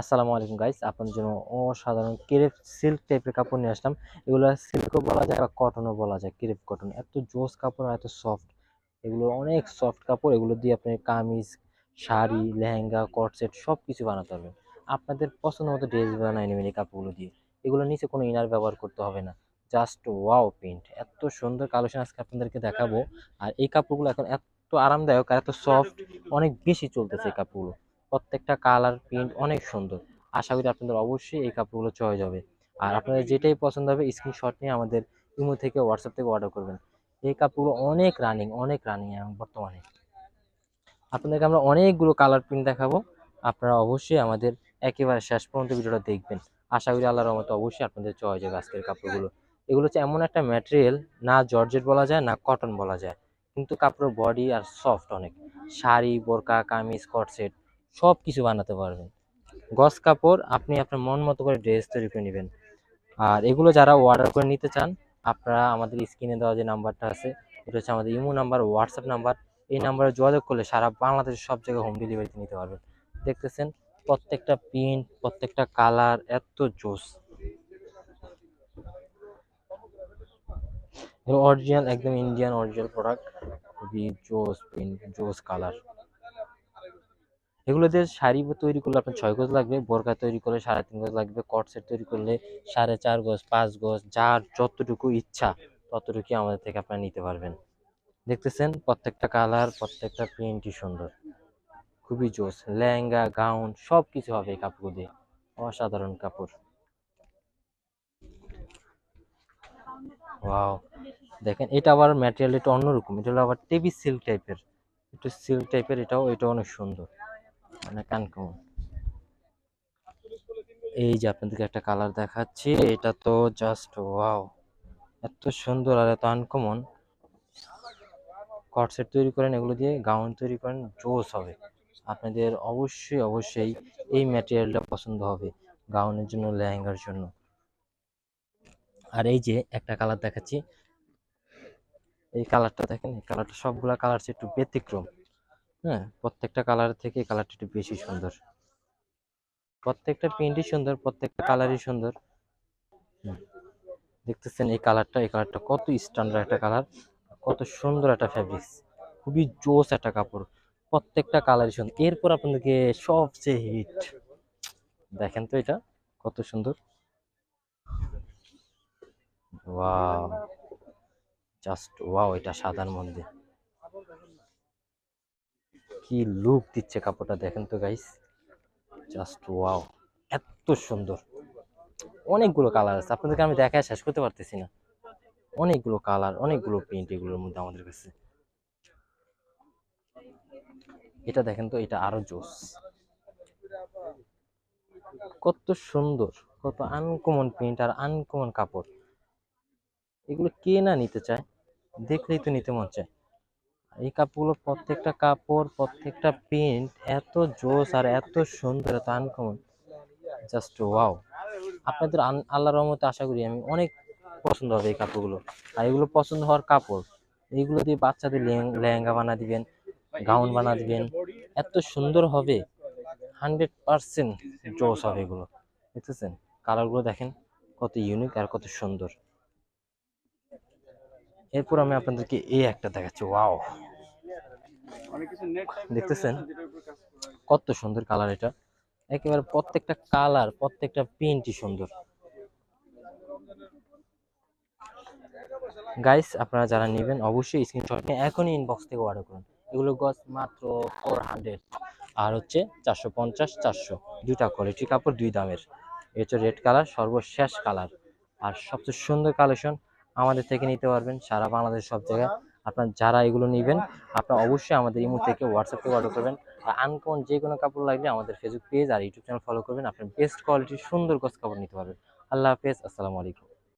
আসসালামু আলাইকুম গাইস আপনাদের জন্য অসাধারণ ক্রেপ সিল্ক টাইপের কাপড় নিয়ে আসলাম। এগুলো সিল্কও বলা যায় বা কটনও বলা যায়, ক্রেপ কটন এত জোস কাপড় এত সফট এগুলো অনেক সফট কাপড়। এগুলো দিয়ে আপনি কামিজ, শাড়ি, লেহেঙ্গা কটসেট সব কিছু বানাতে পারবেন। আপনাদের পছন্দ মতো ড্রেস বানিয়ে নেবেন এই কাপড়গুলো দিয়ে। এগুলো নিচে কোনো ইনার ব্যবহার করতে হবে না। জাস্ট ওয়াও প্রিন্ট এত সুন্দর কালেকশন আজকে আপনাদেরকে দেখাবো। আর এই কাপড়গুলো এখন এত আরামদায়ক আর এত সফট অনেক বেশি চলতেছে এই কাপড়গুলো। প্রত্যেকটা কালার, প্রিন্ট অনেক সুন্দর। আশা করি আপনাদের অবশ্যই এই কাপড়গুলো চয়েস হবে। আর আপনাদের যেটাই পছন্দ হবে, স্ক্রিনশট নিয়ে আমাদের ইমো থেকে হোয়াটসঅ্যাপ থেকে অর্ডার করবেন। এই কাপড়গুলো অনেক রানিং অনেক রানিং বর্তমানে। আপনাদেরকে আমরা অনেকগুলো কালার প্রিন্ট দেখাবো। আপনারা অবশ্যই আমাদের একেবারে শেষ পর্যন্ত ভিডিওটা দেখবেন। আশা করি আল্লাহর মতো অবশ্যই আপনাদের চয়েস হবে আজকের কাপড়গুলো। এগুলো হচ্ছে এমন একটা ম্যাটেরিয়াল না জর্জেট বলা যায়, না কটন বলা যায়। কিন্তু কাপড়ের বডি আর সফট অনেক। শাড়ি, বোরকা, কামিজ কটসেট সব কিছু বানাতে পারবেন। গস কাপড়, আপনি আপনার মন মতো করে ড্রেস তৈরি করে নেবেন। আর এগুলো যারা অর্ডার করে নিতে চান, আপনারা আমাদের স্ক্রিনে দেওয়া যে নাম্বারটা আছে এটা হচ্ছে আমাদের ইমো নাম্বার হোয়াটসঅ্যাপ নাম্বার। এই নাম্বারে যোগাযোগ করলে সারা বাংলাদেশের সব জায়গায় হোম ডেলিভারিতে নিতে পারবেন। দেখতেছেন, প্রত্যেকটা প্রিন্ট প্রত্যেকটা কালার এত জোস। অরিজিনাল একদম ইন্ডিয়ান অরিজিনাল প্রোডাক্ট খুবই জোস প্রিন্ট জোস কালার এগুলো দিয়ে শাড়ি তৈরি করলে আপনার ছয় গজ লাগবে, বোরকা তৈরি করলে সাড়ে তিন গজ লাগবে, কট সেট তৈরি করলে সাড়ে চার গজ, পাঁচ গজ, যার যতটুকু ইচ্ছা ততটুকু আমাদের থেকে আপনারা নিতে পারবেন। দেখতেছেন প্রত্যেকটা কালার, প্রত্যেকটা প্রিন্টই সুন্দর। খুবই জোস, লেহেঙ্গা, গাউন সব কিছু হবে এই কাপড় দিয়ে অসাধারণ কাপড়। ওয়াও, দেখেন এটা আবার ম্যাটেরিয়াল এটা অন্যরকম, এটা হলো আবার টেবি সিল্ক টাইপের একটু সিল্ক টাইপের এটাও এটা অনেক সুন্দর। মানে কানকমন এই যে আপনাদেরকে একটা কালার দেখাচ্ছি, এটা তো জাস্ট ওয়াও এত সুন্দর আর এত আনকমন কটসেট তৈরি করেন, এগুলো দিয়ে গাউন তৈরি করেন, জোস হবে। আপনাদের অবশ্যই অবশ্যই এই ম্যাটেরিয়ালটা পছন্দ হবে গাউনের জন্য, লেহেঙ্গার জন্য। আর এই যে একটা কালার দেখাচ্ছি। এই কালারটা দেখেন, এই কালারটা সবগুলা কালার একটু ব্যতিক্রম। হ্যাঁ প্রত্যেকটা কালার থেকে কালারটা একটু বেশি সুন্দর। প্রত্যেকটা প্রিন্টই সুন্দর, প্রত্যেকটা কালারই সুন্দর। দেখতেছেন এই কালারটা এই কালারটা কত স্ট্যান্ডার্ড একটা কালার কত সুন্দর একটা ফ্যাব্রিক্স খুবই জোস একটা কাপড়, প্রত্যেকটা কালারই সুন্দর। এরপর আপনাদেরকে সবচেয়ে হিট দেখেন তো এটা কত সুন্দর। ওয়াও জাস্ট ওয়াও এটা সাদার মধ্যে। কি লুক দিচ্ছে কাপড়টা দেখেন তো গাইস জাস্ট ওয়াও এত সুন্দর। অনেকগুলো কালার আছে, আপনাদেরকে আমি দেখায় শেষ করতে পারতেছি না। অনেকগুলো কালার অনেকগুলো প্রিন্ট এগুলোর মধ্যে আমাদের কাছে। এটা দেখেন তো, এটা আরও জোস। কত সুন্দর, কত আনকমন প্রিন্ট আর আনকমন কাপড়। এগুলো কে না নিতে চায়? দেখলেই তো নিতে মন চায়। এই কাপড়গুলো প্রত্যেকটা কাপড়, প্রত্যেকটা প্রিন্ট এত জোস আর এত সুন্দর, এত আনকমন জাস্ট ওয়াও আপনাদের আল্লাহ রহমতে আশা করি আমি অনেক পছন্দ হবে এই কাপড়গুলো। আর এগুলো পছন্দ হওয়ার কাপড় এইগুলো দিয়ে বাচ্চাদের লেহেঙ্গা বানা দিবেন, গাউন বানা দিবেন, এত সুন্দর হবে। হান্ড্রেড পারসেন্ট জোস হবে এগুলো। দেখতেছেন? কালারগুলো দেখেন, কত ইউনিক আর কত সুন্দর। এরপর আমি আপনাদেরকে এই একটা দেখাচ্ছি। ওয়াও দেখতেছেন? কত সুন্দর কালার এটা। একেবারে প্রত্যেকটা কালার প্রত্যেকটা প্রিন্টই সুন্দর। গাইস আপনারা যারা নেবেন অবশ্যই স্ক্রিনশট নিয়ে এখনই ইনবক্স থেকে অর্ডার করুন। এগুলো গছ মাত্র ফোর হান্ড্রেড আর হচ্ছে চারশো পঞ্চাশ চারশো। দুইটা কোয়ালিটি কাপড় দুই দামের। হচ্ছে রেড কালার সর্বশেষ কালার আর সবচেয়ে সুন্দর কালেকশন আমাদের থেকে নিতে পারবেন সারা বাংলাদেশ সব জায়গায়। আপনার যারা এগুলো নেবেন, আপনার অবশ্যই আমাদের ইমো থেকে হোয়াটসঅ্যাপ থেকে অর্ডার করবেন। আর আনকমন যে কোনো কাপড় লাগলে আমাদের ফেসবুক পেজ আর ইউটিউব চ্যানেল ফলো করবেন। আপনার বেস্ট কোয়ালিটির সুন্দর গছ কাপড় নিতে পারবেন। আল্লাহ হাফেজ, আসসালামু আলাইকুম।